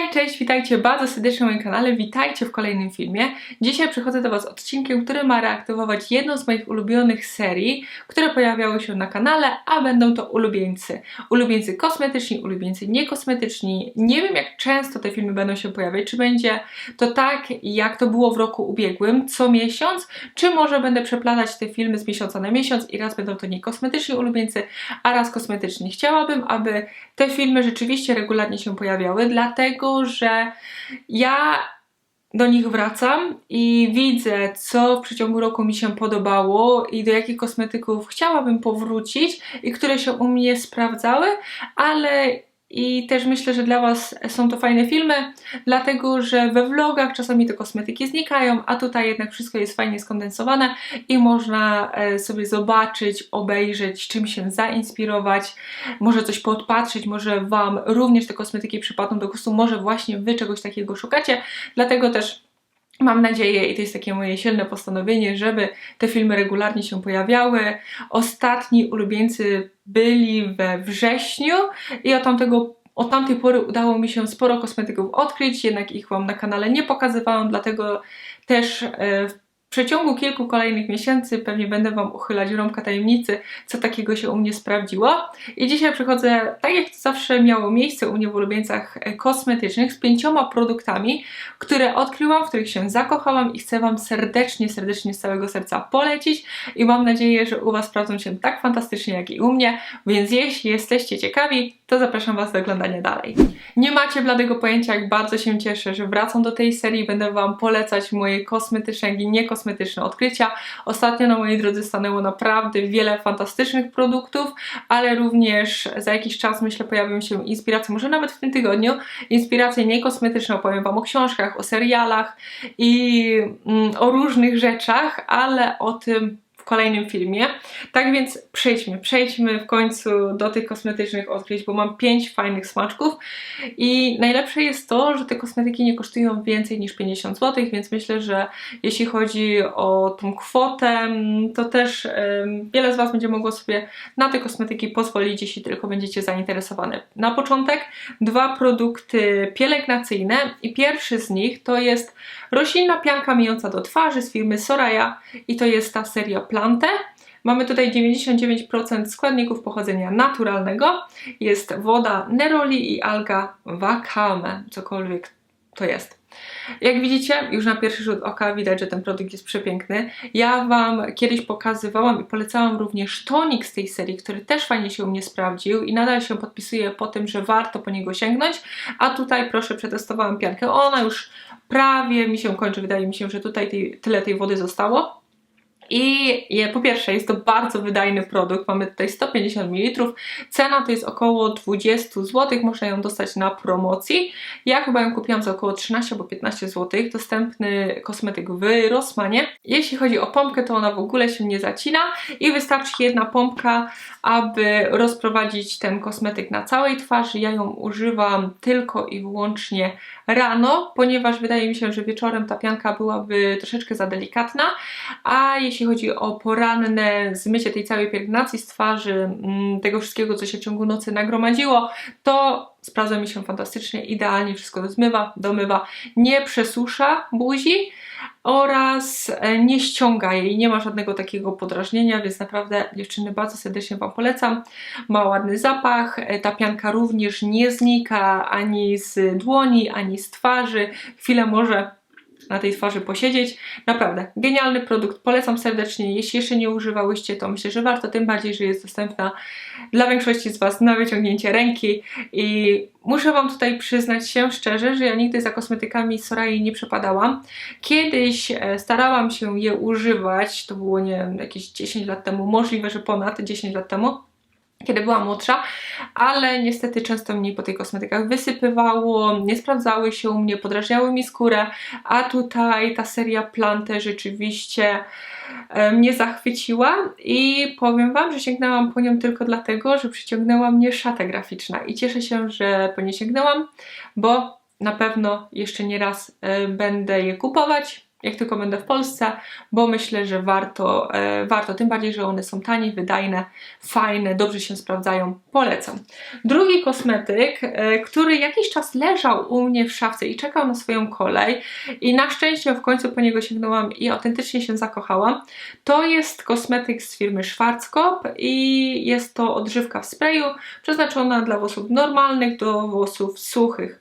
Hej, cześć, witajcie bardzo serdecznie na moim kanale, witajcie w kolejnym filmie. Dzisiaj przychodzę do Was odcinkiem, który ma reaktywować jedną z moich ulubionych serii, które pojawiały się na kanale, a będą to ulubieńcy. Ulubieńcy kosmetyczni, ulubieńcy niekosmetyczni. Nie wiem jak często te filmy będą się pojawiać, czy będzie to tak jak to było w roku ubiegłym, co miesiąc, czy może będę przeplatać te filmy z miesiąca na miesiąc i raz będą to niekosmetyczni ulubieńcy, a raz kosmetyczni. Chciałabym, aby te filmy rzeczywiście regularnie się pojawiały, dlatego że ja do nich wracam i widzę, co w przeciągu roku mi się podobało i do jakich kosmetyków chciałabym powrócić i które się u mnie sprawdzały, ale i też myślę, że dla Was są to fajne filmy, dlatego że we vlogach czasami te kosmetyki znikają, a tutaj jednak wszystko jest fajnie skondensowane i można e, sobie zobaczyć, obejrzeć, czym się zainspirować, może coś podpatrzeć, może Wam również te kosmetyki przypadną do gustu, może właśnie Wy czegoś takiego szukacie, dlatego też Mam nadzieję, i to jest takie moje silne postanowienie, żeby te filmy regularnie się pojawiały. Ostatni ulubieńcy byli we wrześniu i od tamtego od tamtej pory udało mi się sporo kosmetyków odkryć, jednak ich Wam na kanale nie pokazywałam, dlatego też e, przeciągu kilku kolejnych miesięcy pewnie będę Wam uchylać rąbka tajemnicy, co takiego się u mnie sprawdziło. I dzisiaj przychodzę, tak jak to zawsze miało miejsce u mnie w ulubieńcach e, kosmetycznych, z pięcioma produktami, które odkryłam, w których się zakochałam i chcę Wam serdecznie, serdecznie z całego serca polecić i mam nadzieję, że u Was sprawdzą się tak fantastycznie jak i u mnie, więc jeśli jesteście ciekawi, to zapraszam Was do oglądania dalej. Nie macie bladego pojęcia, jak bardzo się cieszę, że wracam do tej serii, będę Wam polecać moje kosmetyczne i niekosmetyczne kosmetyczne odkrycia. Ostatnio na mojej drodze stanęło naprawdę wiele fantastycznych produktów, ale również za jakiś czas myślę pojawią się inspiracje, może nawet w tym tygodniu, inspiracje niekosmetyczne, opowiem Wam o książkach, o serialach i mm, o różnych rzeczach, ale o tym kolejnym filmie. Tak więc przejdźmy, przejdźmy w końcu do tych kosmetycznych odkryć, bo mam 5 fajnych smaczków i najlepsze jest to, że te kosmetyki nie kosztują więcej niż 50 zł, więc myślę, że jeśli chodzi o tą kwotę, to też wiele z Was będzie mogło sobie na te kosmetyki pozwolić, jeśli tylko będziecie zainteresowane. Na początek dwa produkty pielęgnacyjne i pierwszy z nich to jest roślinna pianka myjąca do twarzy z firmy Soraya i to jest ta seria plantę. Mamy tutaj 99% składników pochodzenia naturalnego. Jest woda neroli i alga wakame, cokolwiek to jest. Jak widzicie, już na pierwszy rzut oka widać, że ten produkt jest przepiękny. Ja Wam kiedyś pokazywałam i polecałam również tonik z tej serii, który też fajnie się u mnie sprawdził i nadal się podpisuje po tym, że warto po niego sięgnąć. A tutaj proszę, przetestowałam piankę. Ona już prawie mi się kończy. Wydaje mi się, że tutaj tyle tej wody zostało. I po pierwsze, jest to bardzo wydajny produkt. Mamy tutaj 150 ml. Cena to jest około 20 zł. Można ją dostać na promocji. Ja chyba ją kupiłam za około 13 albo 15 zł. Dostępny kosmetyk w Rossmanie. Jeśli chodzi o pompkę, to ona w ogóle się nie zacina i wystarczy jedna pompka, aby rozprowadzić ten kosmetyk na całej twarzy. Ja ją używam tylko i wyłącznie rano, ponieważ wydaje mi się, że wieczorem ta pianka byłaby troszeczkę za delikatna, a jeśli chodzi o poranne zmycie tej całej pielęgnacji z twarzy, mm, tego wszystkiego, co się w ciągu nocy nagromadziło, to sprawdza mi się fantastycznie, idealnie wszystko zmywa, domywa, nie przesusza buzi, oraz e, nie ściąga jej, nie ma żadnego takiego podrażnienia, więc naprawdę dziewczyny bardzo serdecznie Wam polecam. Ma ładny zapach, e, ta pianka również nie znika ani z dłoni, ani z twarzy. Chwilę może na tej twarzy posiedzieć. Naprawdę, genialny produkt, polecam serdecznie. Jeśli jeszcze nie używałyście, to myślę, że warto, tym bardziej, że jest dostępna dla większości z Was na wyciągnięcie ręki i muszę Wam tutaj przyznać się szczerze, że ja nigdy za kosmetykami Sorai nie przepadałam. Kiedyś e, starałam się je używać, to było nie wiem, jakieś 10 lat temu, możliwe, że ponad 10 lat temu kiedy była młodsza, ale niestety często mnie po tych kosmetykach wysypywało, nie sprawdzały się u mnie, podrażniały mi skórę, a tutaj ta seria Plante rzeczywiście e, mnie zachwyciła i powiem Wam, że sięgnęłam po nią tylko dlatego, że przyciągnęła mnie szata graficzna i cieszę się, że po nie sięgnęłam, bo na pewno jeszcze nie raz e, będę je kupować jak tylko będę w Polsce, bo myślę, że warto, e, warto, tym bardziej, że one są tanie, wydajne, fajne, dobrze się sprawdzają, polecam. Drugi kosmetyk, e, który jakiś czas leżał u mnie w szafce i czekał na swoją kolej i na szczęście w końcu po niego sięgnęłam i autentycznie się zakochałam, to jest kosmetyk z firmy Schwarzkopf i jest to odżywka w sprayu przeznaczona dla włosów normalnych do włosów suchych.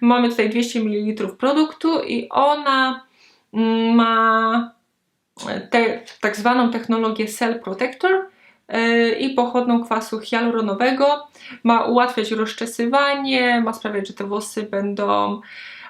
Mamy tutaj 200 ml produktu i ona ma te, tak zwaną technologię Cell Protector yy, i pochodną kwasu hialuronowego. Ma ułatwiać rozczesywanie, ma sprawiać, że te włosy będą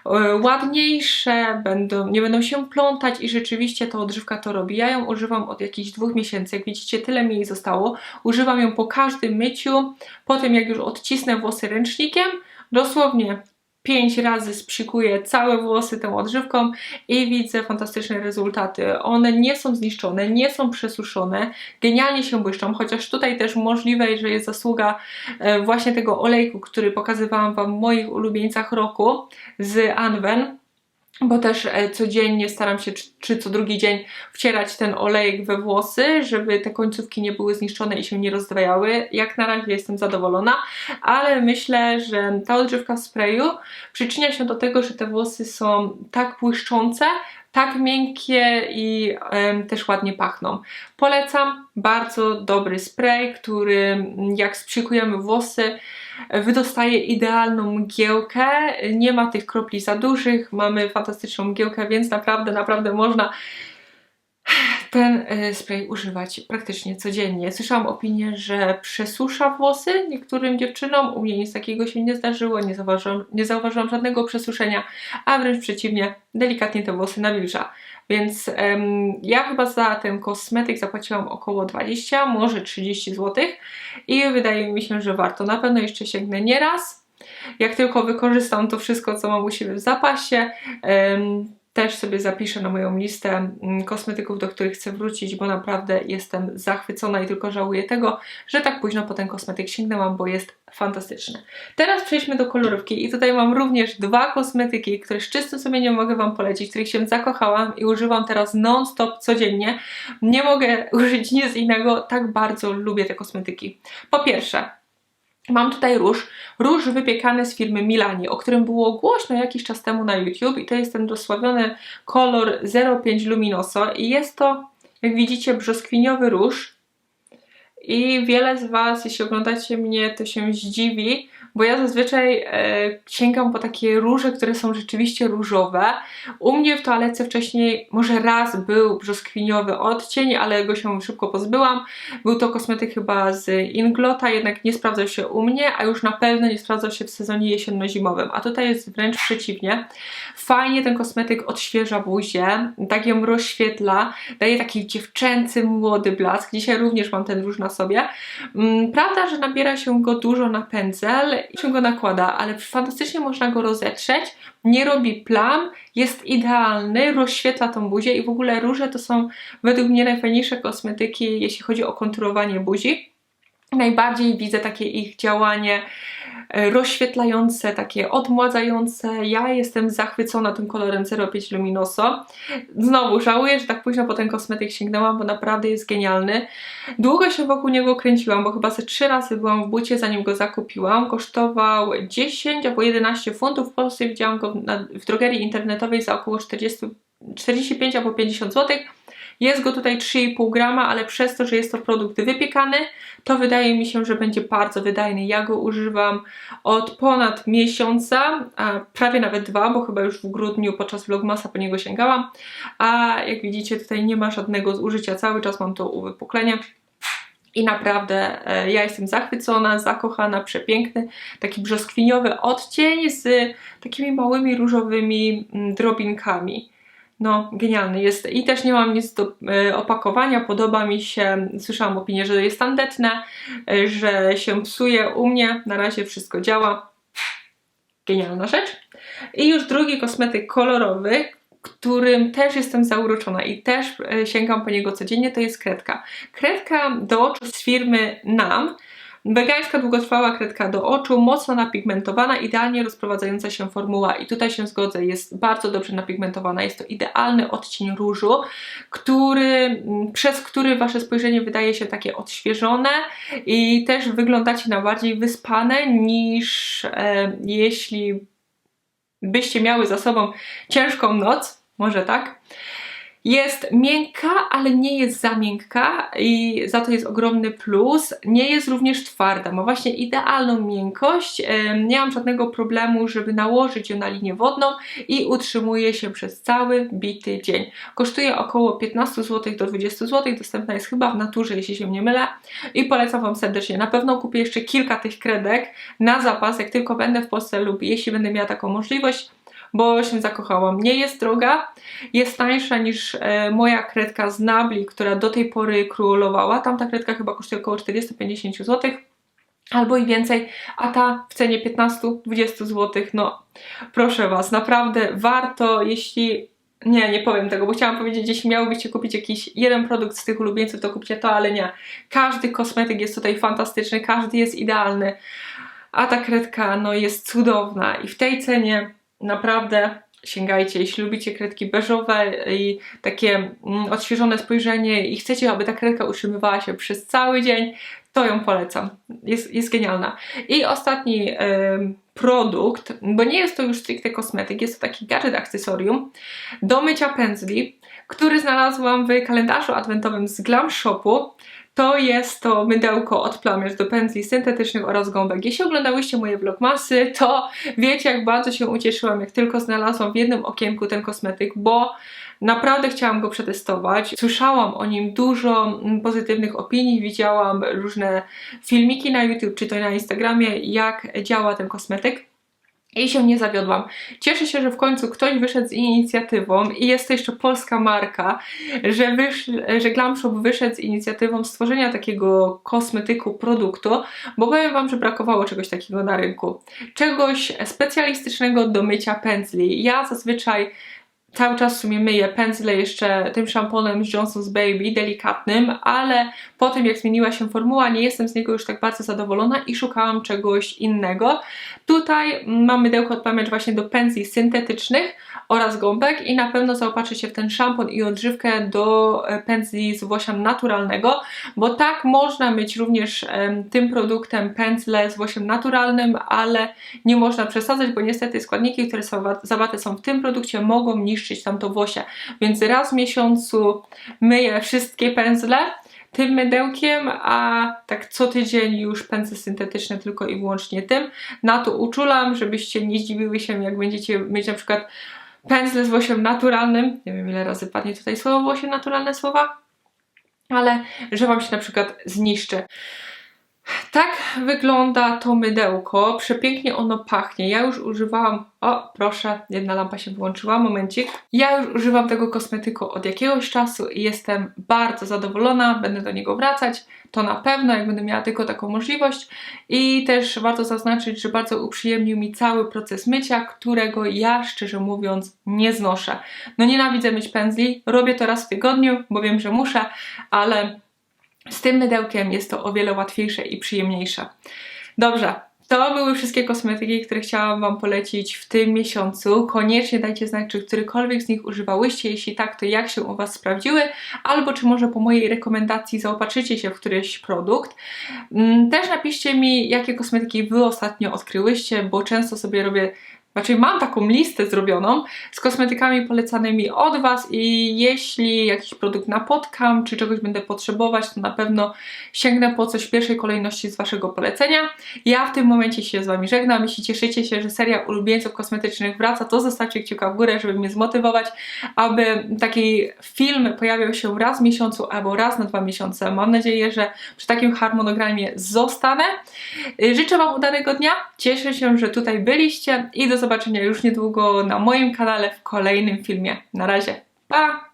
yy, ładniejsze, będą, nie będą się plątać i rzeczywiście ta odżywka to robi. Ja ją używam od jakichś dwóch miesięcy, jak widzicie tyle mi jej zostało. Używam ją po każdym myciu, po tym jak już odcisnę włosy ręcznikiem, dosłownie pięć razy spsikuję całe włosy tą odżywką i widzę fantastyczne rezultaty. One nie są zniszczone, nie są przesuszone, genialnie się błyszczą, chociaż tutaj też możliwe, że jest zasługa e, właśnie tego olejku, który pokazywałam Wam w moich ulubieńcach roku z Anwen bo też e, codziennie staram się, czy, czy, co drugi dzień, wcierać ten olejek we włosy, żeby te końcówki nie były zniszczone i się nie rozdwajały. Jak na razie jestem zadowolona, ale myślę, że ta odżywka w sprayu przyczynia się do tego, że te włosy są tak błyszczące, tak miękkie i też ładnie pachną. Polecam, bardzo dobry spray, który jak sprzykujemy włosy, wydostaje idealną mgiełkę, nie ma tych kropli za dużych, mamy fantastyczną mgiełkę, więc naprawdę, naprawdę można ten e, spray używać praktycznie codziennie. Słyszałam opinię, że przesusza włosy niektórym dziewczynom. U mnie nic takiego się nie zdarzyło, nie zauważyłam, nie zauważyłam żadnego przesuszenia, a wręcz przeciwnie, delikatnie te włosy nawilża. Więc ja chyba za ten kosmetyk zapłaciłam około 20, może 30 zł i wydaje mi się, że warto. Na pewno jeszcze sięgnę nieraz. Jak tylko wykorzystam to wszystko, co mam u siebie w zapasie, też sobie zapiszę na moją listę mm, kosmetyków, do których chcę wrócić, bo naprawdę jestem zachwycona i tylko żałuję tego, że tak późno po ten kosmetyk sięgnęłam, bo jest fantastyczny. Teraz przejdźmy do kolorówki i tutaj mam również dwa kosmetyki, które z czystym sumieniem mogę Wam polecić, których się zakochałam i używam teraz non-stop codziennie. Nie mogę użyć nic innego, tak bardzo lubię te kosmetyki. Po pierwsze, Mam tutaj róż, róż wypiekany z firmy Milani, o którym było głośno jakiś czas temu na YouTube i to jest ten dosławiony kolor 05 Luminoso i jest to, jak widzicie, brzoskwiniowy róż. I wiele z Was, jeśli oglądacie mnie, to się zdziwi, bo ja zazwyczaj e, sięgam po takie róże, które są rzeczywiście różowe. U mnie w toalecie wcześniej może raz był brzoskwiniowy odcień, ale go się szybko pozbyłam. Był to kosmetyk chyba z Inglota, jednak nie sprawdzał się u mnie, a już na pewno nie sprawdzał się w sezonie jesienno-zimowym. A tutaj jest wręcz przeciwnie. Fajnie ten kosmetyk odświeża buzię, tak ją rozświetla, daje taki dziewczęcy, młody blask. Dzisiaj również mam ten róż na sobie. Mm, prawda, że nabiera się go dużo na pędzel i się go nakłada, ale fantastycznie można go rozetrzeć, nie robi plam, jest idealny, rozświetla tą buzię i w ogóle róże to są według mnie najfajniejsze kosmetyki, jeśli chodzi o konturowanie buzi. Najbardziej widzę takie ich działanie E, rozświetlające, takie odmładzające. Ja jestem zachwycona tym kolorem 05 Luminoso. Znowu żałuję, że tak późno po ten kosmetyk sięgnęłam, bo naprawdę jest genialny. Długo się wokół niego kręciłam, bo chyba ze trzy razy byłam w bucie, zanim go zakupiłam. Kosztował 10 albo 11 funtów. W Polsce widziałam go w drogerii internetowej za około 40, 45 albo 50 zł. Jest go tutaj 3,5 grama, ale przez to, że jest to produkt wypiekany, to wydaje mi się, że będzie bardzo wydajny. Ja go używam od ponad miesiąca, prawie nawet dwa, bo chyba już w grudniu podczas vlogmasa po niego sięgałam. A jak widzicie, tutaj nie ma żadnego zużycia, cały czas mam to uwypuklenie. I naprawdę e, ja jestem zachwycona, zakochana, przepiękny, taki brzoskwiniowy odcień z takimi małymi różowymi mm, drobinkami. No, genialny jest. I też nie mam nic do e, opakowania. Podoba mi się, słyszałam opinię, że jest tandetne, e, że się psuje. U mnie na razie wszystko działa. Genialna rzecz. I już drugi kosmetyk kolorowy, którym też jestem zauroczona i też e, sięgam po niego codziennie, to jest kredka. Kredka do oczu z firmy NAM Wegańska długotrwała kredka do oczu, mocno napigmentowana, idealnie rozprowadzająca się formuła. I tutaj się zgodzę, jest bardzo dobrze napigmentowana, jest to idealny odcień różu, który, przez który Wasze spojrzenie wydaje się takie odświeżone i też wyglądacie na bardziej wyspane niż e, jeśli byście miały za sobą ciężką noc, może tak. Jest miękka, ale nie jest za miękka i za to jest ogromny plus. Nie jest również twarda, ma właśnie idealną miękkość. Nie mam żadnego problemu, żeby nałożyć ją na linię wodną i utrzymuje się przez cały bity dzień. Kosztuje około 15 zł do 20 zł, dostępna jest chyba w naturze, jeśli się nie mylę i polecam Wam serdecznie. Na pewno kupię jeszcze kilka tych kredek na zapas, jak tylko będę w Polsce lub jeśli będę miała taką możliwość bo się zakochałam. Nie jest droga, jest tańsza niż e, moja kredka z Nabli, która do tej pory królowała. Tamta kredka chyba kosztuje około 450 zł albo i więcej, a ta w cenie 15-20 zł. No, proszę Was, naprawdę warto, jeśli nie, nie powiem tego, bo chciałam powiedzieć, jeśli miałobyście kupić jakiś jeden produkt z tych ulubieńców, to kupcie to, ale nie. Każdy kosmetyk jest tutaj fantastyczny, każdy jest idealny, a ta kredka no, jest cudowna i w tej cenie naprawdę sięgajcie, jeśli lubicie kredki beżowe i takie mm, odświeżone spojrzenie i chcecie, aby ta kredka utrzymywała się przez cały dzień, to ją polecam. Jest, jest genialna. I ostatni y, produkt, bo nie jest to już stricte kosmetyk, jest to taki gadżet akcesorium do mycia pędzli, który znalazłam w kalendarzu adwentowym z Glam Shopu to jest to mydełko od plamier do pędzli syntetycznych oraz gąbek. Jeśli oglądałyście moje vlogmasy, to wiecie jak bardzo się ucieszyłam, jak tylko znalazłam w jednym okienku ten kosmetyk, bo Naprawdę chciałam go przetestować. Słyszałam o nim dużo pozytywnych opinii, widziałam różne filmiki na YouTube czy to na Instagramie, jak działa ten kosmetyk i się nie zawiodłam. Cieszę się, że w końcu ktoś wyszedł z inicjatywą i jest to jeszcze polska marka, że, wysz, że Glam Shop wyszedł z inicjatywą stworzenia takiego kosmetyku, produktu, bo powiem Wam, że brakowało czegoś takiego na rynku. Czegoś specjalistycznego do mycia pędzli. Ja zazwyczaj cały czas w sumie myję pędzle jeszcze tym szamponem z Johnson's Baby, delikatnym, ale po tym jak zmieniła się formuła, nie jestem z niego już tak bardzo zadowolona i szukałam czegoś innego. Tutaj mam mydełko odpamięć właśnie do pędzli syntetycznych oraz gąbek i na pewno zaopatrzę w ten szampon i odżywkę do e, pędzli z włosiem naturalnego, bo tak można myć również tym produktem pędzle z włosiem naturalnym, ale nie można przesadzać, bo niestety składniki, które są zawarte są w tym produkcie mogą niszczyć tamto włosie. Więc raz w miesiącu myję wszystkie pędzle tym mydełkiem, a tak co tydzień już pędzle syntetyczne tylko i wyłącznie tym. Na to uczulam, żebyście nie zdziwiły się, jak będziecie mieć na przykład pędzle z włosiem naturalnym. Nie wiem ile razy padnie tutaj słowo włosie naturalne słowa, ale że Wam się na przykład zniszczy. Tak wygląda to mydełko. Przepięknie ono pachnie. Ja już używałam. O, proszę, jedna lampa się wyłączyła, momencik. Ja już używam tego kosmetyku od jakiegoś czasu i jestem bardzo zadowolona. Będę do niego wracać. To na pewno, jak będę miała tylko taką możliwość. I też warto zaznaczyć, że bardzo uprzyjemnił mi cały proces mycia, którego ja szczerze mówiąc nie znoszę. No nienawidzę myć pędzli. Robię to raz w tygodniu, bo wiem, że muszę, ale z tym mydełkiem jest to o wiele łatwiejsze i przyjemniejsze. Dobrze, to były wszystkie kosmetyki, które chciałam Wam polecić w tym miesiącu. Koniecznie dajcie znać, czy którykolwiek z nich używałyście. Jeśli tak, to jak się u Was sprawdziły, albo czy może po mojej rekomendacji zaopatrzycie się w któryś produkt. Mm, też napiszcie mi, jakie kosmetyki Wy ostatnio odkryłyście, bo często sobie robię znaczy mam taką listę zrobioną z kosmetykami polecanymi od Was i jeśli jakiś produkt napotkam, czy czegoś będę potrzebować, to na pewno sięgnę po coś w pierwszej kolejności z Waszego polecenia. Ja w tym momencie się z Wami żegnam. Jeśli cieszycie się, że seria ulubieńców kosmetycznych wraca, to zostawcie kciuka w górę, żeby mnie zmotywować, aby taki film pojawiał się raz w miesiącu albo raz na dwa miesiące. Mam nadzieję, że przy takim harmonogramie zostanę. Życzę Wam udanego dnia. Cieszę się, że tutaj byliście i do zobaczenia już niedługo na moim kanale w kolejnym filmie. Na razie, pa!